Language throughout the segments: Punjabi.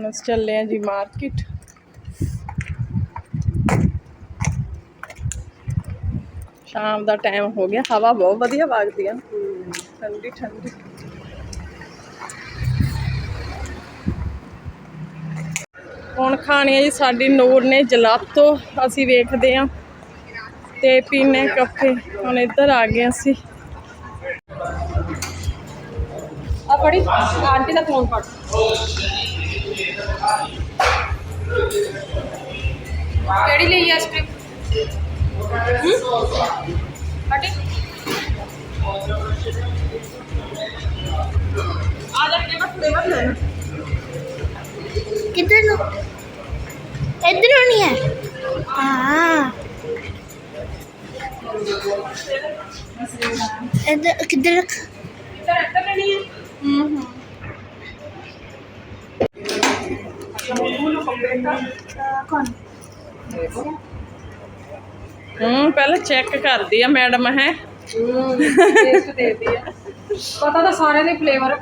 ਹੁਣ ਅਸੀਂ ਚੱਲੇ ਆ ਜੀ ਮਾਰਕੀਟ ਸ਼ਾਮ ਦਾ ਟਾਈਮ ਹੋ ਗਿਆ, ਹਵਾ ਬਹੁਤ ਵਧੀਆ ਵਗਦੀ ਆ। ਠੰਡੀ ਠੰਡੀ। ਹੁਣ ਖਾਣੀ ਹੈ ਜੀ ਸਾਡੀ ਨੂਰ ਨੇ ਜਲਾਤੋ, ਅਸੀਂ ਵੇਖਦੇ ਆ ਤੇ ਪੀਨੇ ਕਾਫੇ, ਹੁਣ ਇੱਧਰ ਆ ਗਏ ਅਸੀਂ। ਆ ਫੜੀ, ਆਂਟੀ ਦਾ ਫੋਨ ਫੜ। ਕਿਹੜੀ ਲਈ ਆ ਸਟ੍ਰਿਪ ਹਟੇ ਆ ਜਾ ਕੇ ਬਸ ਫਲੇਵਰ ਲੈ ਕਿੱਧਰ ਨੂੰ ਇੱਧਰ ਹੋਣੀ ਹੈ ਹਾਂ ਇੱਧਰ ਕਿੱਧਰ ਰੱਖ ਇੱਧਰ ਇੱਧਰ ਲੈਣੀ ਹੈ ਹੂੰ ਪਹਿਲਾਂ ਚੈੱਕ ਕਰਦੀ ਆ ਮੈਡਮ ਹੈ। ਟੇਸਟ ਦੇਦੀ ਆ। ਪਤਾ ਤਾਂ ਸਾਰੇ ਦੇ ਫਲੇਵਰ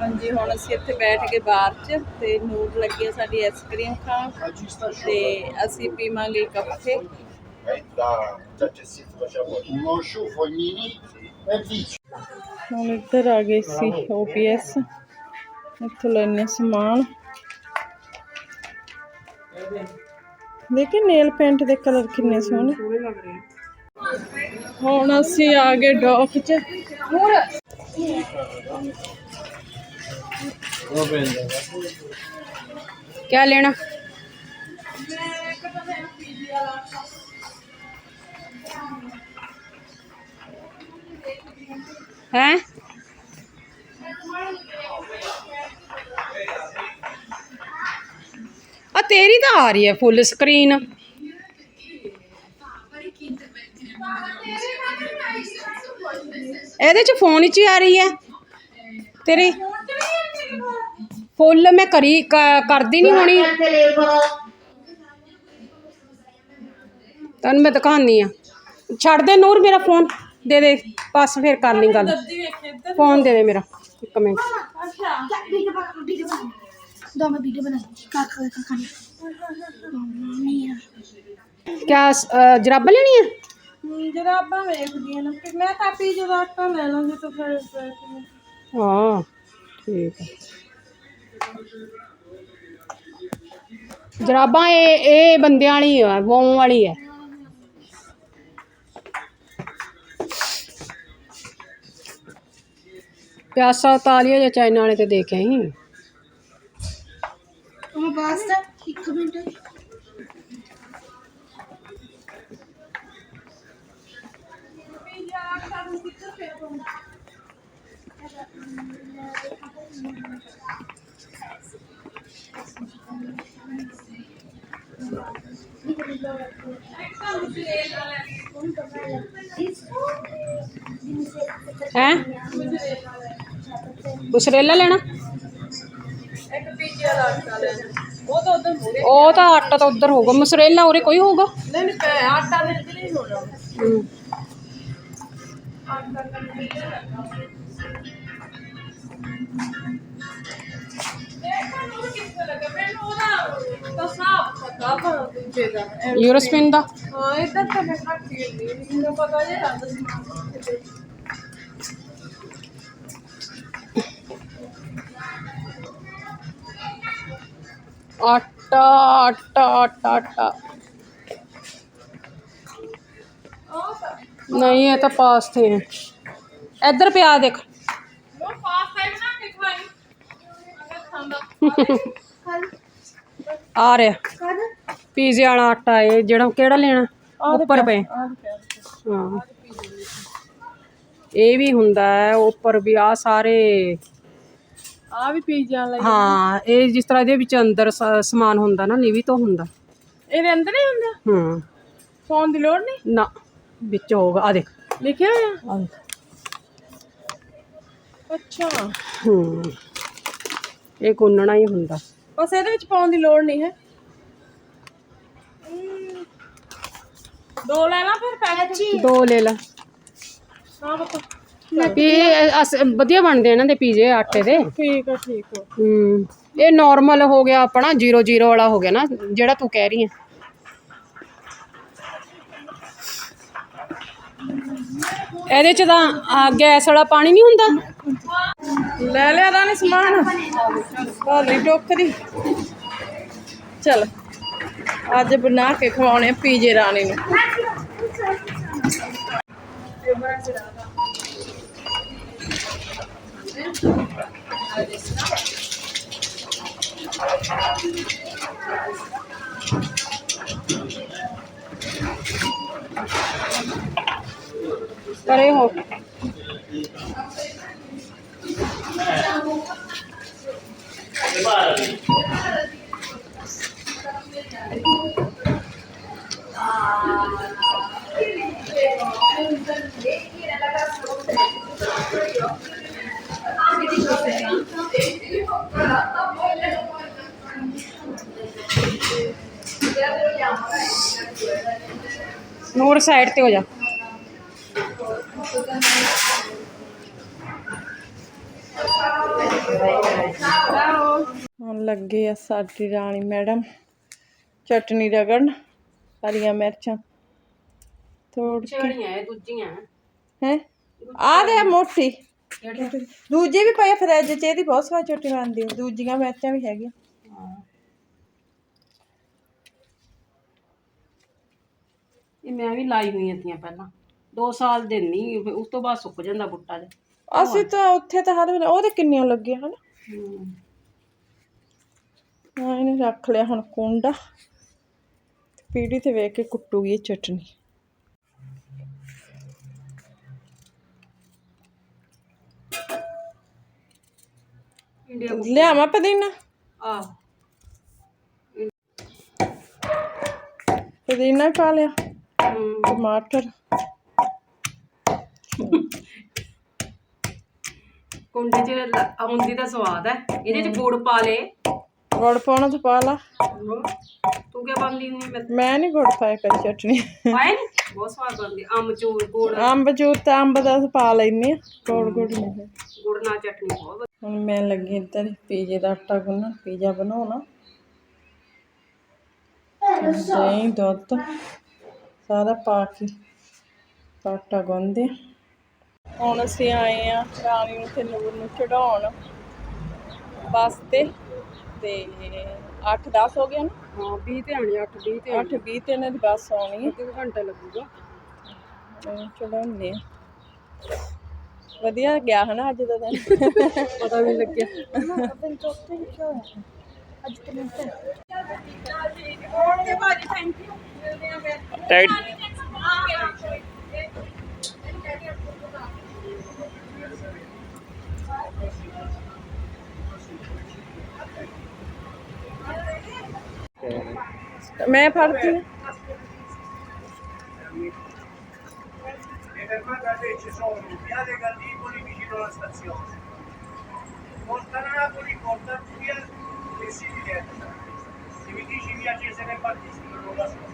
ਹਾਂਜੀ ਹੁਣ ਅਸੀਂ ਇੱਥੇ ਬੈਠ ਕੇ ਬਾਹਰ 'ਚ ਤੇ ਨੂਰ ਲੱਗੀ ਆ ਸਾਡੀ ਆਈਸਕ੍ਰੀਮ ਖਾਣ। ਤੇ ਅਸੀਂ ਪੀਵਾਂਗੇ ਕਾਫੇ ਹੁਣ ਇੱਧਰ ਆ ਗਏ ਸੀ ਓਪੀਐਸ ਇੱਥੋਂ ਲੈਣੇ ਸਮਾਨ। ਦੇਖੇ ਨੇਲ ਪੇਂਟ ਦੇ ਕਲਰ ਕਿੰਨੇ ਸੋਹਣੇ ਲੱਗ ਰਹੇ ਹੁਣ ਅਸੀਂ ਆ ਗਏ ਡੌਕ 'ਚ ਹੋਰ क्या लेना हैं ਤੇਰੀ ਤਾਂ ਆ ਰਹੀ ਹੈ ਫੁੱਲ ਸਕਰੀਨ ਇਹਦੇ ਚ ਫੋਨ ਵਿੱਚ ਹੀ ਆ ਰਹੀ ਹੈ। ਤੇਰੀ ਫੁੱਲ ਮੈਂ ਕਰੀ ਕਰਦੀ ਨਹੀਂ ਹੋਣੀ। ਤਨ ਮੈਂ ਦਿਖਾਉਣੀ ਆ ਛੱਡ ਦੇ ਨੂਰ ਮੇਰਾ ਫੋਨ ਦੇ ਦੇ ਬਸ ਫੇਰ ਕਰ ਲਈ ਗੱਲ। ਫੋਨ ਦੇ ਦੇ ਮੇਰਾ ਇੱਕ ਮਿੰਟ। दो मैं वीडियो बना का का का खाने नहीं है ਕਿਆ ਅ, ਜਰਾਬਾਂ ਲੈਣੀ ਹੈ ਜਰਾਬਾਂ ਵੇਖਦੀਆਂ ਨਾ ਕਿ ਮੈਂ ਤਾਂ ਪੀ ਜਦੋਂ ਆਟਾ ਲੈ ਲਾਂਗੀ ਤਾਂ ਫਿਰ ਹਾਂ ਠੀਕ ਹੈ ਜਰਾਬਾਂ ਇਹ ਇਹ ਬੰਦਿਆਂ ਵਾਲੀ ਹੈ ਵੋਂ ਵਾਲੀ ਹੈ ਪਿਆਸਾ ਉਤਾਲੀਆ ਜਾਂ ਚਾਈਨਾ ਵਾਲੇ ਤੇ ਦੇਖਿਆ ਹੀ ਹੈ? ਬੁਸਰੇਲਾ ਲੈਣਾ ਇੱਕ ਪੀਜ਼ੇ ਵਾਲਾ ਆਟਾ ਲੈਣਾ? ਉਹ ਤਾਂ ਉਧਰ ਮੂਰੇ ਉਹ ਤਾਂ ਆਟਾ ਤਾਂ ਉਧਰ ਹੋਊਗਾ। ਮਸਰੇਲਾ ਉਰੇ ਕੋਈ ਹੋਊਗਾ? ਨਹੀਂ ਨਹੀਂ ਪੈ- ਆਟਾ ਦੇ ਵਿੱਚ ਨਹੀਂ ਹੋਣਾ। ਹਮ। ਦੇਖਣ ਤਾਂ ਸਾਫ਼ ਪਤਾ ਪਰ ਦੂਜੇ ਦਾ ਐਵੇਂ ਯੂਰੋਸਪਿਨ ਦਾ? ਹਾਂ ਇੱਧਰ ਤਾਂ ਮੈਂ ਘੱਟ ਹੀ ਹੁੰਦੀ ਮੈਨੂੰ ਪਤਾ ਜੇ ਆਟਾ ਆਟਾ ਆਟਾ ਆਟਾ। ਨਹੀਂ ਇਹ ਤਾਂ ਪਾਸਤੇ ਹੈ ਇੱਧਰ ਪਿਆ ਦੇਖ। ਉਹ ਪਾਸਤਾ ਬਣਾ ਕੇ ਖਵਾਈ। ਅਗਰ ਖਾਂਦਾ। ਆ ਰਿਹਾ। ਪੀਜ਼ੇ ਵਾਲਾ ਆਟਾ ਇਹ ਜਿਹੜਾ ਕਿਹੜਾ ਲੈਣਾ? ਉੱਪਰ ਪਏ। ਹਾਂ। ਇਹ ਵੀ ਹੁੰਦਾ ਹੈ ਉੱਪਰ ਵੀ ਆ ਸਾਰੇ। ਆ ਵੀ ਪੀਜ਼ਾ ਵਾਲਾ ਹੀ। ਇਹ ਜਿਸ ਤਰ੍ਹਾਂ ਇਹਦੇ ਵਿੱਚ ਅੰਦਰ ਸਮਾਨ ਹੁੰਦਾ ਨਾ ਲਿਵੀ ਤੋਂ ਹੁੰਦਾ। ਇਹਦੇ ਅੰਦਰ ਹੀ ਹੁੰਦਾ? ਹੂੰ। ਫੋਨ ਦੀ ਲੋੜ ਨਹੀਂ? ਨਾ ਵਿੱਚ ਹੋਗਾ ਆ ਦੇਖ। ਲਿਖਿਆ ਹੋਇਆ? ਅੱਛਾ। ਹੂੰ। ਇਹ ਗੁੰਨਣਾ ਹੀ ਹੁੰਦਾ। ਬਸ ਇਹਦੇ ਵਿੱਚ ਪਾਉਣ ਦੀ ਲੋੜ ਨਹੀਂ ਹੈ। ਦੋ ਲੈ ਲਾ ਫਿਰ ਪੈਕੇਟ ਦੋ ਲੈ ਲੈ। ਹਾਂ ਬਤਾ ਇਹ ਅਸ- ਵਧੀਆ ਬਣਦੇ ਆ ਇਹਨਾਂ ਦੇ ਪੀਜ਼ੇ ਆਟੇ ਦੇ। ਠੀਕ ਆ ਠੀਕ ਆ। ਹੂੰ ਇਹ ਨਾਰਮਲ ਹੋ ਗਿਆ ਆਪਣਾ 00 ਵਾਲਾ ਹੋ ਗਿਆ ਨਾ ਜਿਹੜਾ ਤੂੰ ਕਹਿ ਰਹੀ ਹੈ ਇਹਦੇ ਚ ਤਾਂ ਆ, ਗੈਸ ਵਾਲਾ ਪਾਣੀ ਨਹੀਂ ਹੁੰਦਾ? ਲੈ ਲਿਆ ਰਾਣੀ ਸਮਾਨ। ਭਾਲੀ ਟੋਕਰੀ ਚਲ, ਅੱਜ ਬਣਾ ਕੇ ਖਵਾਉਣੇ ਆ ਪੀਜੇ ਰਾਣੀ ਨੂੰ। ਪਰੇ ਹੋ। ਨੂਰ ਸਾਈਡ ਤੇ ਹੋ ਜਾ। ਹੁਣ ਲੱਗੇ ਆ ਸਾਡੀ ਰਾਣੀ ਮੈਡਮ ਚਟਨੀ ਰਗੜਨ ਹਰੀਆਂ ਮਿਰਚਾਂ। ਤੋੜ ਕੇ। ਇਹ ਦੂਜੀਆਂ। ਹੈ? ਆ ਦੇ ਮੋਟੀ। ਦੂਜੇ ਵੀ ਪਏ ਫਰਿੱਜ 'ਚ ਇਹਦੀ ਬਹੁਤ ਸਵਾਦ ਚਟਨੀ ਬਣਦੀ ਦੂਜੀਆਂ ਮਿਰਚਾਂ ਵੀ ਹੈਗੀਆਂ। ਇਹ ਮੈਂ ਵੀ ਲਾਈ ਹੋਈਆਂ ਤੀਆਂ ਪਹਿਲਾਂ। 2 ਸਾਲ ਦੇ ਨਹੀਂ ਫਿਰ ਉਸ ਤੋਂ ਬਾਅਦ ਸੁੱਕ ਜਾਂਦਾ ਬੁੱਟਾ ਜਿਹਾ। ਅਸੀਂ ਤਾਂ ਉੱਥੇ ਤਾਂ ਹਰ ਵੇਲੇ ਉਹਦੇ ਕਿੰਨੀਆਂ ਲੱਗੀਆਂ ਹਨ? ਹੂੰ। ਹਾਂ ਇਹਨੇ ਰੱਖ ਲਿਆ ਹੁਣ ਕੁੰਡਾ। ਪੀੜੀ ਤੇ ਵੇਖ ਕੇ ਕੁੱਟੂਗੀ ਇਹ ਚਟਨੀ। ਇੰਡੀਆ ਲਿਆਵਾਂ ਪੁਦੀਨਾ? ਆ ਪੁਦੀਨਾ ਵੀ ਪਾ ਲਿਆ। ਟਮਾਟਰ। ਕੁੰਡੇ 'ਚ ਆਉਂਦੀ ਦਾ ਸਵਾਦ ਹੈ। ਇਹਦੇ 'ਚ ਗੁੜ ਪਾ ਲੇ ਗੁੜ ਪਾਉਣਾ ਤਾਂ ਪਾ ਲਾ। ਤੂੰ ਕਿਆ ਪਾਉਂਦੀ ਹੁੰਦੀ ਮੈਂ ਮੈਂ ਨਹੀਂ ਗੁੜ ਪਾਇਆ ਕਦੀ ਚਟਨੀ। ਪਾਇਆ ਬਹੁਤ ਸਵਾਦ ਬਣਦੀ ਅਮਚੂਰ ਗੁੜ। ਅੰਬ ਜੂਰ ਤਾਂ ਅੰਬ ਦਾ ਪਾ ਲੈਣੀ ਆ ਗੁੜ ਗੁੜ ਨਹੀਂ ਗੁੜ ਨਾਲ ਚਟਨੀ ਬਹੁਤ ਵਧੀਆ। ਹੁਣ ਮੈਂ ਲੱਗੀ ਇੱਧਰ ਪੀਜ਼ੇ ਦਾ ਆਟਾ ਗੁੰਨਣ ਪੀਜ਼ਾ ਬਣਾਉਣਾ। ਦਹੀਂ ਦੁੱਧ। ਸਾਰਾ ਪਾ ਕੇ ਆਟਾ ਗੁੰਨਦੇ ਹਾਂ। ਹੁਣ ਅਸੀਂ ਆਏ ਆ ਰਾਣੀ ਨੂੰ ਤੇ ਨੂਰ ਨੂੰ ਚੜਾਉਣ ਵਾਸਤੇ ਤੇ 8-10 ਹੋ ਗਏ ਨਾ ਹਾਂ 20 ਤੇ ਆਣੀ 8 20 ਤੇ 8-20 ਤੇ ਇਹਨਾਂ ਦੀ ਬੱਸ ਆਉਣੀ ਹੈ ਇੱਕ ਘੰਟਾ ਲੱਗੂਗਾ। ਚੜਾਉਂਦੇ ਆ। ਵਧੀਆ ਗਿਆ ਹਨਾ ਅੱਜ ਦਾ ਦਿਨ? ਪਤਾ ਵੀ ਨੀ ਲੱਗਿਆ। ਮੈਂ ਫੜਦੀ ਹਾਂ Le fermate ci sono Viale Gallipoli vicino alla stazione, Porta Napoli, Porta Puglia e Silietta. Se mi dici via Cesare Battisti non la so.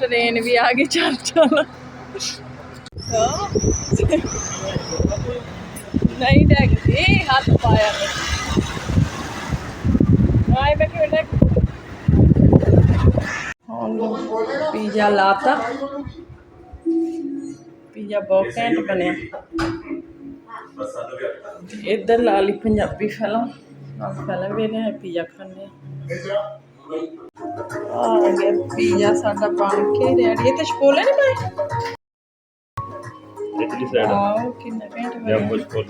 Train ਵੀ ਆ ਗਈ, ਚੱਲ ਚੱਲ। ਹਾਂ। ਨਹੀਂ ਡੈਗਦੀ ਹੱਥ ਪਾਇਆ ਨੇ। ਆਏ ਮੈਂ ਕਿਉਂ ਡੈਗ ਹੁਣ ਪੀਜ਼ਾ ਲਾਤਾ। ਪੀਜ਼ਾ ਬਹੁਤ ਘੈਂਟ ਬਣਿਆ। ਇੱਧਰ ਲਾ ਲਈ ਪੰਜਾਬੀ ਫਿਲਮ ਆ ਫਿਲਮ ਵੀ ਨੇ ਪੀਜ਼ਾ ਖਾਣੇ ਆ। ਗਿਆ ਪੀਜ਼ਾ ਸਾਡਾ ਬਣ ਕੇ ਰੈਡੀ ਇਹ ਤੇ ਛੋਲੇ ਨਹੀਂ ਪਾਏ? ਇਟਲੀ ਸਾਈਡ ਆਹ ਕਿੰਨਾ ਘੈਂਟ ਜਾਂ ਬਣਿਆ ਕੁਝ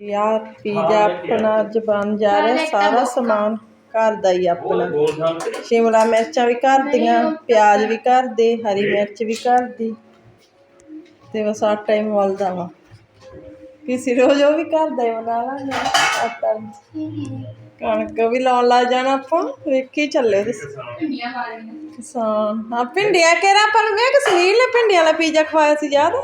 ਯਾਰ ਪੀਜ਼ਾ ਆਪਣਾ ਅੱਜ ਬਣ ਜਾ ਰਿਹਾ ਸਾਰਾ ਸਮਾਨ ਘਰ ਦਾ ਹੀ ਆਪਣਾ। ਸ਼ਿਮਲਾ ਮਿਰਚਾਂ ਵੀ ਘਰ ਦੀਆਂ ਪਿਆਜ਼ ਵੀ ਘਰ ਦੇ ਹਰੀ ਮਿਰਚ ਵੀ ਘਰ ਦੀ। ਤੇ ਬਸ ਆਟਾ ਹੀ ਮੁੱਲ ਦਾ ਵਾ। ਕਿਸੇ ਰੋਜ਼ ਉਹ ਵੀ ਘਰ ਦਾ ਹੀ ਬਣਾ ਲਾਂਗੇ। ਆਟਾ ਕਣਕ ਵੀ ਲਾਉਣ ਲੱਗ ਜਾਣਾ ਆਪਾਂ। ਵੇਖੀ ਚੱਲੇ ਕਿਸਾਨ। ਹਾਂ ਭਿੰਡੀਆਂ ਕਿਹੜਾ ਆਪਾਂ ਨੂੰ ਵੇਖ ਸੁਨੀਲ ਨੇ ਭਿੰਡੀਆਂ ਵਾਲਾ ਪੀਜ਼ਾ ਖਵਾਇਆ ਸੀ ਯਾਦ ਹੈ?